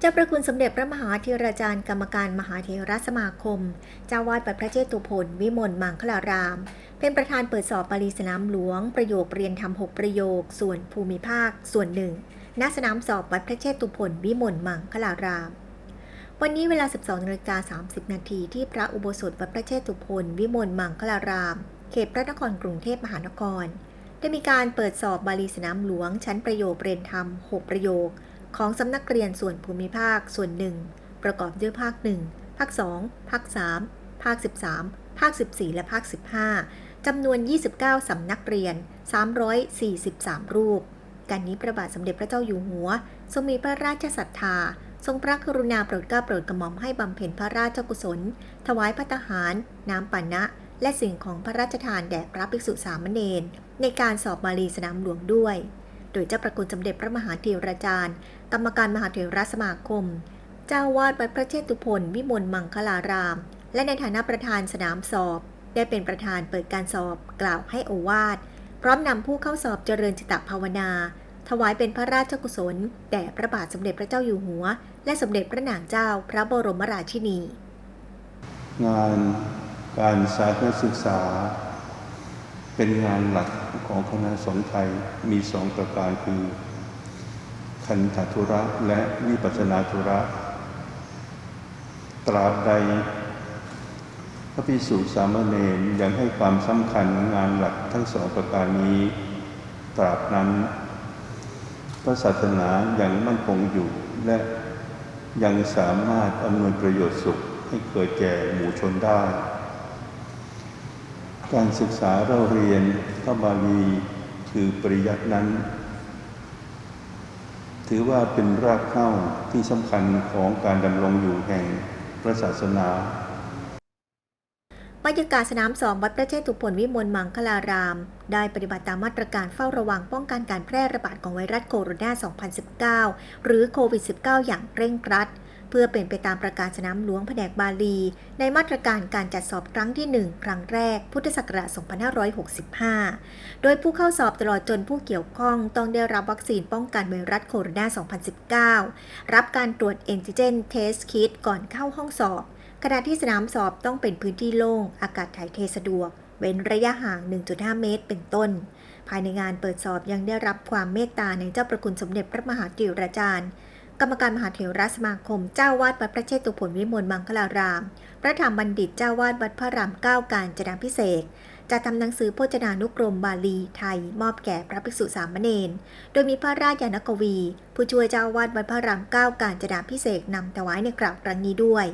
เจ้าประคุณสมเด็จพระมหาธีราจารย์กรรมการมหาเถรสมาคม เจ้าวาดวัดพระเจตุพนวิมลมังคลาราม เป็นประธานเปิดสอบบาลีสนามหลวง ประโยคเรียนธรรมหกประโยค ส่วนภูมิภาค ส่วนหนึ่งณสนามสอบวัดพระเจตุพนวิมลมังคลาราม วันนี้เวลา 12นาฬิกา30 นาทีที่พระอุโบสถวัดพระเชตุพนวิมลมังคลาราม เขตพระนครกรุงเทพมหานคร ได้มีการเปิดสอบบาลีสนามหลวง ชั้นประโยคเรียนธรรม 6 ประโยค ของสำนักเรียนส่วนภูมิภาคส่วนหนึ่งประกอบด้วยภาค 1 ภาค 2 ภาค 3 ภาค 13 ภาค 14 และภาค 15จำนวน 29 สำนักเรียน 343 รูป การนี้พระบาทสมเด็จพระเจ้าอยู่หัว ทรงมีพระราชศรัทธา ทรงพระกรุณาโปรดเกล้าโปรดกระหม่อมให้บำเพ็ญพระราชกุศล ถวายพระทหาร น้ำปันะ และสิ่งของพระราชทานแด่พระภิกษุสามเณรในการสอบบาลีสนามหลวงด้วย โดยเจ้าประคุณสมเด็จพระมหาเถราจารย์ กรรมการมหาเถรสมาคม เจ้าวาดวัดพระเชตุพนวิมลมังคลาราม และในฐานะประธานสนามสอบ ได้เป็นประธานเปิดการสอบกล่าวให้โอวาทพร้อมนำผู้เข้าสอบเจริญจิตภาวนา ถวายเป็นพระราชกุศลแด่พระบาทสมเด็จพระเจ้าอยู่หัว และสมเด็จพระนางเจ้าพระบรมราชินี งานการสาธารณศึกษา เป็นงานหลักของคณะสงฆ์ไทยมีสองประการคือ คันธทุระและวิปัสนาธุระ ตราบใด พระภิกษุสามเณรยังให้ความสำคัญงานหลักทั้งสองประการนี้ ตราบนั้น พระศาสนายังมั่นคงอยู่และยังสามารถอำนวยประโยชน์สุขให้เกิดแก่หมู่ชนได้ การศึกษาเราเรียนพระบาลีคือปริยัตินั้น ถือว่าเป็นรากเหง้าที่สำคัญของการดำรงอยู่แห่งพระศาสนาบรรยากาศสนามสอบวัดพระเชตุพนวิมลมังคลาราม ได้ปฏิบัติตามมาตรการเฝ้าระวังป้องกันการแพร่ระบาดของไวรัสโคโรนา 2019 หรือโควิด -19 อย่างเร่งรัด เพื่อเป็นไปตามประกาศสนามหลวงแผนกบาลี ในมาตรการการจัดสอบครั้งที่ 1 ครั้งแรก พุทธศักราช 2565 โดยผู้เข้าสอบตลอดจนผู้เกี่ยวข้องต้องได้รับวัคซีนป้องกันไวรัสโคโรนา 2019 รับการตรวจแอนติเจนเทสคิดก่อนเข้าห้องสอบ ขณะที่สนามสอบต้องเป็นพื้นที่โล่ง อากาศถ่ายเทสะดวก เว้นระยะห่าง 1.5 เมตร เป็นต้นภายในงานเปิดสอบยังได้รับความเมตตาในเจ้าประคุณสมเด็จพระมหาจิราจารย์ กรรมการมหาเถรสมาคม เจ้าวาดวัดพระเชตุพนวิมลมังคลาราม พระธรรมบัณฑิตเจ้าวาดวัดพระรามเก้าการจนาพิเศษจะทำหนังสือโภจนานุกรมบาลีไทย มอบแก่พระภิกษุสามเณร โดยมีพระราชยานกวี ผู้ช่วยเจ้าวาดวัดพระรามเก้าการจนาพิเศษนำถวายในกราบครั้งนี้ด้วย